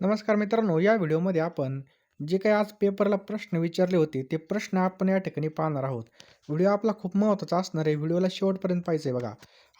नमस्कार मित्रांनो या व्हिडिओमध्ये आपण जे काही आज पेपरला प्रश्न विचारले होते ते प्रश्न आपण या ठिकाणी पाहणार आहोत. व्हिडिओ आपला खूप महत्त्वाचा असणार आहे व्हिडिओला शेवटपर्यंत पाहिजे बघा.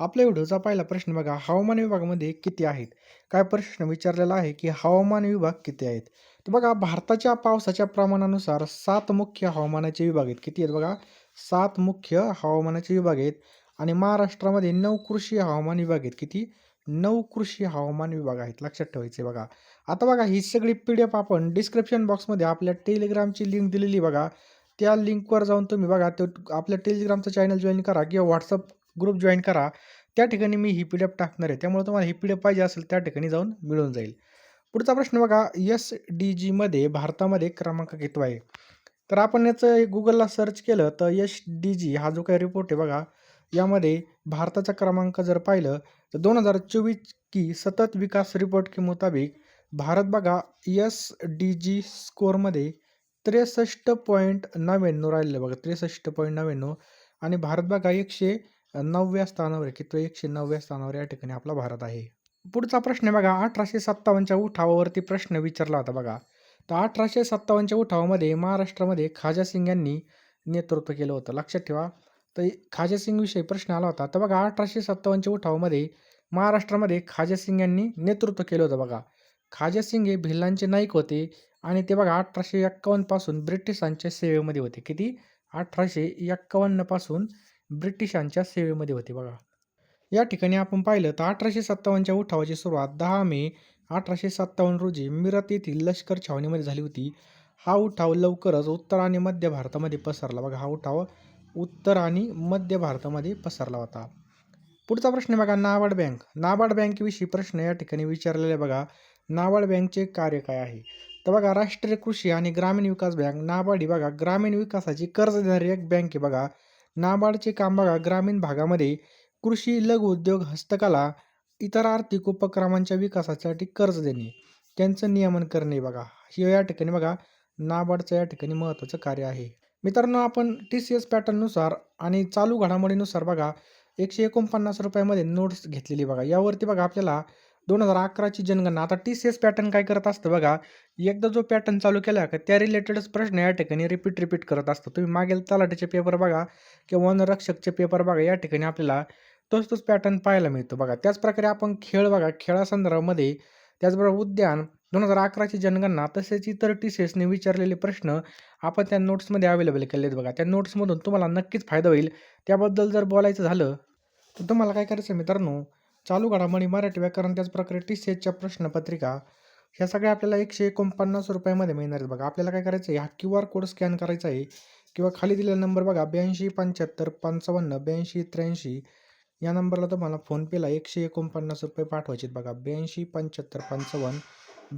आपल्या व्हिडिओचा पहिला प्रश्न बघा हवामान विभागामध्ये किती आहेत? काय प्रश्न विचारलेला आहे की हवामान विभाग किती आहेत? तर बघा भारताच्या पावसाच्या प्रमाणानुसार सात मुख्य हवामानाचे विभाग आहेत. किती आहेत बघा? सात मुख्य हवामानाचे विभाग आहेत. आणि महाराष्ट्रामध्ये नऊ कृषी हवामान विभाग आहेत. किती? नऊ कृषी हवामान विभाग आहेत लक्षात ठेवायचे बघा. आता बघा ही सगळी पी डी एफ आपण डिस्क्रिप्शन बॉक्समध्ये आपल्या टेलिग्रामची लिंक दिलेली बघा. त्या लिंकवर जाऊन तुम्ही बघा तो आपल्या टेलिग्रामचं चॅनल जॉईन करा किंवा व्हॉट्सअप ग्रुप जॉईन करा. त्या ठिकाणी मी ही पी डी एफ टाकणार आहे. त्यामुळे तुम्हाला ही पी डी एफ पाहिजे असेल त्या ठिकाणी जाऊन मिळून जाईल. पुढचा प्रश्न बघा एस डी जीमध्ये भारतामध्ये क्रमांक किती आहे? तर आपण याचं गुगलला सर्च केलं तर एस डी जी हा जो काही रिपोर्ट आहे बघा यामध्ये भारताचा क्रमांक जर पाहिलं तर दोन हजार चोवीस की सतत विकास रिपोर्ट के मुताबिक भारत बघा एस डी जी स्कोअरमध्ये त्रेसष्ट पॉईंट नव्याण्णव राहिलेलं बघा त्रेसष्ट पॉईंट नव्याण्णव. आणि भारत बघा एकशे नवव्या स्थानावर किंवा एकशे नवव्या स्थानावर या ठिकाणी आपला भारत आहे. पुढचा प्रश्न बघा अठराशे सत्तावन्नच्या उठावावरती प्रश्न विचारला होता बघा. तर अठराशे सत्तावन्नच्या उठावामध्ये महाराष्ट्रामध्ये खाजा सिंग यांनी नेतृत्व केलं होतं. लक्षात ठेवा तर खाजा सिंगविषयी प्रश्न आला होता. तर बघा अठराशे सत्तावन्नच्या उठावामध्ये महाराष्ट्रामध्ये खाजा सिंग यांनी नेतृत्व केलं होतं बघा. खाजा सिंग हे भिल्लांचे नाईक होते आणि ते बघा अठराशे एक्कावन्नपासून ब्रिटिशांच्या सेवेमध्ये होते. किती? अठराशे एक्कावन्नपासून ब्रिटिशांच्या सेवेमध्ये होते बघा. या ठिकाणी आपण पाहिलं तर अठराशे सत्तावन्नच्या उठावाची सुरुवात दहा मे अठराशे सत्तावन्न रोजी मिरत येथील लष्कर छावणीमध्ये झाली होती. हा उठाव लवकरच उत्तर आणि मध्य भारतामध्ये पसरला. बघा हा उठाव उत्तर आणि मध्य भारतामध्ये पसरला होता. पुढचा प्रश्न बघा नाबार्ड बँक. नाबार्ड बँकेविषयी प्रश्न या ठिकाणी विचारलेले बघा नाबार्ड बँकचे कार्य काय आहे? तर बघा राष्ट्रीय कृषी आणि ग्रामीण विकास बँक नाबार्ड ही बघा ग्रामीण विकासाची कर्ज देणारी एक बँक आहे बघा. नाबार्डचे काम बघा ग्रामीण भागामध्ये कृषी लघु उद्योग हस्तकला इतर आर्थिक उपक्रमांच्या विकासासाठी कर्ज देणे त्यांचं नियमन करणे बघा. हे या ठिकाणी बघा नाबार्डचं या ठिकाणी महत्त्वाचं कार्य आहे. मित्रांनो आपण टी सी एस पॅटर्ननुसार आणि चालू घडामोडीनुसार बघा एकशे एकोणपन्नास रुपयामध्ये नोट्स घेतलेली बघा. यावरती बघा आपल्याला दोन हजार अकराची जनगणना. आता टी सी एस पॅटर्न काय करत असतं बघा एकदा जो पॅटर्न चालू केला का त्या रिलेटेडच प्रश्न या ठिकाणी रिपीट रिपीट करत असतो. तुम्ही मागील तलाठीचे पेपर बघा किंवा वनरक्षकचे पेपर बघा या ठिकाणी आपल्याला तोच तोच पॅटर्न पाहायला मिळतो बघा. त्याचप्रकारे आपण खेळ बघा खेळासंदर्भामध्ये त्याचबरोबर उद्यान दोन हजार अकराची जनगणना तसेच इतर टी सी एसने विचारलेले प्रश्न आपण त्या नोट्समध्ये अवेलेबल केले आहेत बघा. त्या नोट्समधून तुम्हाला नक्कीच फायदा होईल. त्याबद्दल जर बोलायचं झालं तर तुम्हाला काय करायचं मित्रांनो? चालू घडामोडी मराठी व्याकरण त्याचप्रकारे टी सी एसच्या प्रश्नपत्रिका. ह्या सगळ्या आपल्याला एकशे एकोणपन्नास रुपयामध्ये मिळणार आहेत बघा. आपल्याला काय करायचं आहे? हा क्यू आर कोड स्कॅन करायचा आहे. किंवा खाली दिलेला नंबर बघा ब्याऐंशी पंच्याहत्तर पंचावन्न ब्याऐंशी त्र्याऐंशी. या नंबरला तुम्हाला फोनपेला एकशे एकोणपन्नास रुपये पाठवायचे आहेत बघा. ब्याऐंशी पंच्याहत्तर पंचावन्न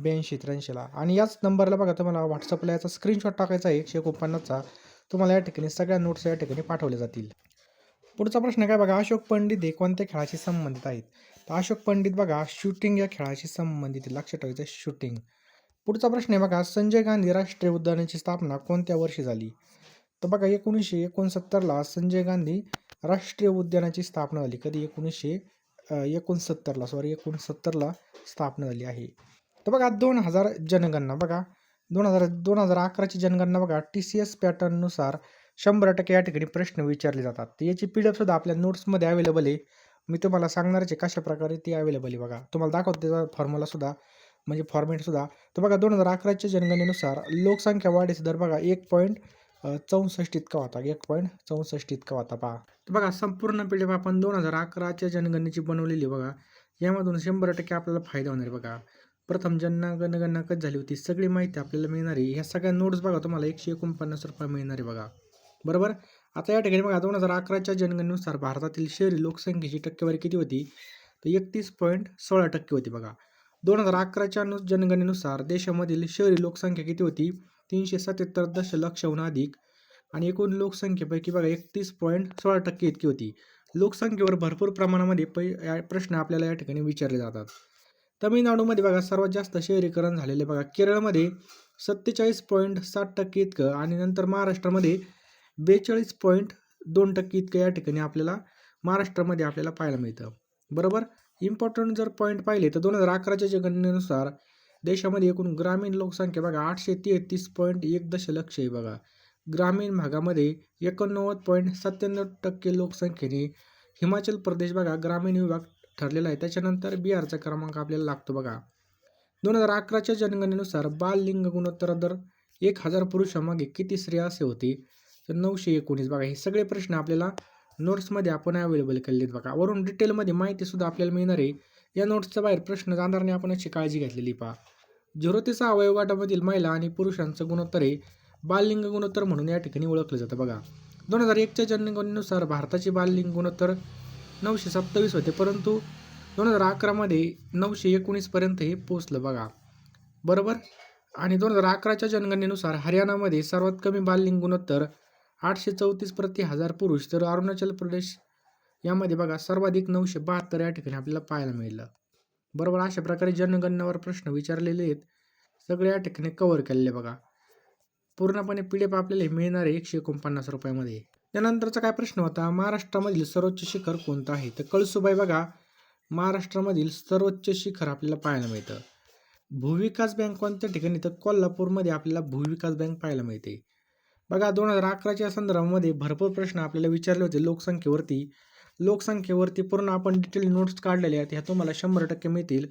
ब्याऐंशी त्र्याऐंशीला. आणि याच नंबरला बघा तुम्हाला व्हॉट्सअपला याचा स्क्रीनशॉट टाकायचा आहे एकशे एकोणपन्नासचा. तुम्हाला या ठिकाणी सगळ्या नोट्स या ठिकाणी पाठवले जातील. पुढचा प्रश्न काय बघा अशोक पंडित हे कोणत्या खेळाशी संबंधित आहेत? तर अशोक पंडित बघा शूटिंग या खेळाशी संबंधित आहे. लक्षात ठेवायचं शूटिंग पुढचा प्रश्न आहे बघा संजय गांधी राष्ट्रीय उद्यानाची स्थापना कोणत्या वर्षी झाली? तर बघा एकोणीसशे एकोणसत्तरला संजय गांधी राष्ट्रीय उद्यानाची स्थापना झाली. कधी? एकोणीसशे एकोणसत्तरला सॉरी एकोणसत्तरला स्थापना झाली आहे. तर बघा दोन हजार जनगणना बघा. दोन हजार दोन हजार अकराची जनगणना बघा. टी सी एस पॅटर्ननुसार शंभर टक्के या ठिकाणी प्रश्न विचारले जातात. तर याची पी डी एफसुद्धा आपल्या नोट्समध्ये अवेलेबल आहे. मी तुम्हाला सांगणारच आहे कशा प्रकारे ती अवेलेबल आहे बघा. तुम्हाला दाखवतो त्याचा फॉर्म्युलासुद्धा म्हणजे फॉर्मॅटसुद्धा तर बघा दोन हजार अकराच्या जनगणनेनुसार लोकसंख्या वाढीचा दर बघा एक पॉईंट चौसष्ट इतका होता. एक पॉईंट चौसष्ट इतका होता पहा. तर बघा संपूर्ण पी डी एफ आपण दोन हजार अकराच्या जनगणनेची बनवलेली बघा. यामधून शंभर टक्के आपल्याला फायदा होणार आहे बघा. प्रथम जनगणगणना कच झाली होती सगळी माहिती आपल्याला मिळणार. आहे ह्या सगळ्या नोट्स बघा तुम्हाला एकशे एकोणपन्नास रुपये मिळणार आहे बघा. बरोबर? आता या ठिकाणी बघा दोन हजार अकराच्या जनगणनेनुसार भारतातील शहरी लोकसंख्येची टक्केवारी किती होती? तर एकतीस पॉईंट सोळा टक्के होती बघा. दोन हजार अकराच्या नु जनगणनेनुसार देशामधील शहरी लोकसंख्या किती होती? तीनशे सत्याहत्तर दशलक्षहून अधिक. आणि एकूण लोकसंख्येपैकी बघा एकतीस पॉईंट सोळा टक्के इतकी होती. लोकसंख्येवर भरपूर प्रमाणामध्ये पै या प्रश्न आपल्याला या ठिकाणी विचारले जातात. तमिळनाडूमध्ये बघा सर्वात जास्त शहरीकरण झालेले बघा. केरळमध्ये सत्तेचाळीस पॉईंट सात टक्के इतकं आणि नंतर महाराष्ट्रामध्ये बेचाळीस पॉईंट दोन टक्के इतकं या ठिकाणी आपल्याला महाराष्ट्रामध्ये आपल्याला पाहायला मिळतं. बरोबर? इम्पॉर्टंट जर पॉईंट पाहिले तर दोन हजार अकराच्या गणनेनुसार देशामध्ये एकूण ग्रामीण लोकसंख्या बघा आठशे तेहतीस पॉईंट एक दशलक्ष आहे बघा. ग्रामीण भागामध्ये एकोणनव्वद पॉईंट सत्त्याण्णव टक्के लोकसंख्येने हिमाचल प्रदेश बघा ग्रामीण विभाग ठरलेला आहे. त्याच्यानंतर बिहारचा क्रमांक आपल्याला लागतो बघा. दोन हजार अकराच्या जनगणनेनुसार बाल लिंग गुणोत्तर दर एक हजार पुरुषामागे किती स्त्रिया असे होते? तर नऊशे एकोणीस. बघा हे सगळे प्रश्न आपल्याला नोट्समध्ये आपण अवेलेबल केलेले आहेत बघा. वरून डिटेलमध्ये माहितीसुद्धा आपल्याला मिळणार आहे. या नोट्सच्या बाहेर प्रश्न जाणारने आपण याची काळजी घेतलेली पहा. झिरो ते सहा वयोगटामधील महिला आणि पुरुषांचं गुणोत्तर हे बाललिंग गुणोत्तर म्हणून या ठिकाणी ओळखलं जातं बघा. दोन हजार एकच्या जनगणनेनुसार भारताचे बाललिंग गुणोत्तर नऊशे सत्तावीस होते. परंतु दोन हजार अकरामध्ये नऊशे एकोणीसपर्यंत हे पोचलं बघा. बरोबर? आणि दोन हजार अकराच्या जनगणनेनुसार हरियाणामध्ये सर्वात कमी बाललिंग गुणोत्तर आठशे चौतीस प्रति हजार पुरुष. तर अरुणाचल प्रदेश यामध्ये बघा सर्वाधिक नऊशे बहात्तर या ठिकाणी आपल्याला पाहायला मिळलं. बरोबर? अशा प्रकारे जनगणनावर प्रश्न विचारलेले आहेत. सगळे या ठिकाणी कव्हर केलेले बघा. पूर्णपणे पी डी एफ आपल्याला मिळणार आहे एकशे एकोणपन्नास रुपयामध्ये. त्यानंतरचा काय प्रश्न होता? महाराष्ट्रामधील सर्वोच्च शिखर कोणतं आहे? तर कळसुबाई बघा महाराष्ट्रामधील सर्वोच्च शिखर आपल्याला पाहायला मिळतं. भूविकास बँक कोणत्या ठिकाणी? तर कोल्हापूरमध्ये आपल्याला भूविकास बँक पाहायला मिळते. बघा दोन हजार अकराच्या संदर्भामध्ये भरपूर प्रश्न आपल्याला विचारले होते लोकसंख्येवरती. लोकसंख्येवरती पूर्ण आपण डिटेल नोट्स काढलेले आहेत ह्या तुम्हाला शंभर टक्के मिळतील.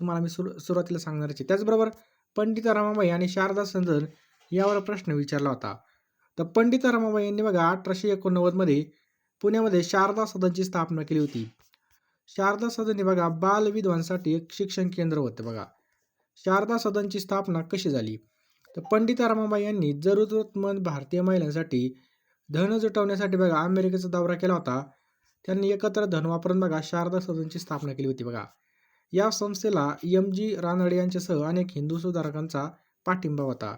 तुम्हाला मी सुर सुरुवातीला सांगणार आहे. त्याचबरोबर पंडिता रमाबाई आणि शारदा सदन यावर प्रश्न विचारला होता. तर पंडिता रमाबाई यांनी बघा अठराशे एकोणनव्वदमध्ये पुण्यामध्ये शारदा सदनची स्थापना केली होती. शारदा सदन हे बघा बालविधवांसाठी एक शिक्षण केंद्र होतं बघा. शारदा सदनची स्थापना कशी झाली? तर पंडिता रमाबाई यांनी जरूरतमंद भारतीय महिलांसाठी धन जुटवण्यासाठी बघा अमेरिकेचा दौरा केला होता. त्यांनी एकत्र धन वापरून बघा शारदा सदनची स्थापना केली होती बघा. या संस्थेला एम जी रानडे यांच्यासह अनेक हिंदू सुधारकांचा पाठिंबा होता.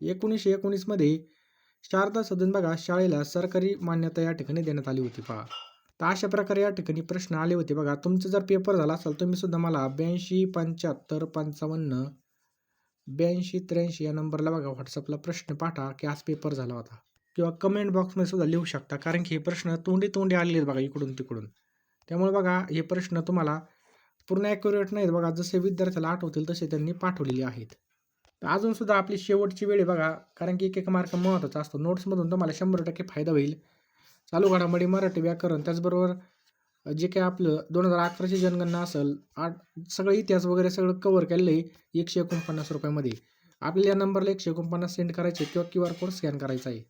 एकोणीसशे एकोणीसमध्ये शारदा सदन बघा शाळेला सरकारी मान्यता या ठिकाणी देण्यात आली होती पहा. तर अशा प्रकारे या ठिकाणी प्रश्न आले होते बघा. तुमचं जर पेपर झाला असेल तुम्ही सुद्धा मला ब्याऐंशी पंच्याहत्तर पंचावन्न ब्याऐंशी त्र्याऐंशी या नंबरला बघा व्हॉट्सअपला प्रश्न पाठवा की आज पेपर झाला होता. किंवा कमेंट बॉक्समध्ये सुद्धा लिहू शकता कारण की हे प्रश्न तोंडी तोंडी आलेले आहेत बघा इकडून तिकडून. त्यामुळे बघा हे प्रश्न तुम्हाला पूर्ण ॲक्युरेट नाहीत बघा. जसे विद्यार्थ्याला आठवतील तसे त्यांनी पाठवलेले आहेत. तर अजून सुद्धा आपली शेवटची वेळ आहे बघा कारण की एक एक मार्क महत्त्वाचा असतो नोट्समधून तुम्हाला शंभर टक्के फायदा होईल. चालू घडामोडी मराठी व्याकरण त्याचबरोबर जे काही आपलं दोन हजार अकराची जनगणना असेल आठ सगळं इतिहास वगैरे सगळं कवर केलेलं आहे एकशे एकोणपन्नास रुपयामध्ये. आपल्याला या नंबरला एकशे एकोणपन्नास सेंड करायचे किंवा क्यू आर कोड स्कॅन करायचा आहे.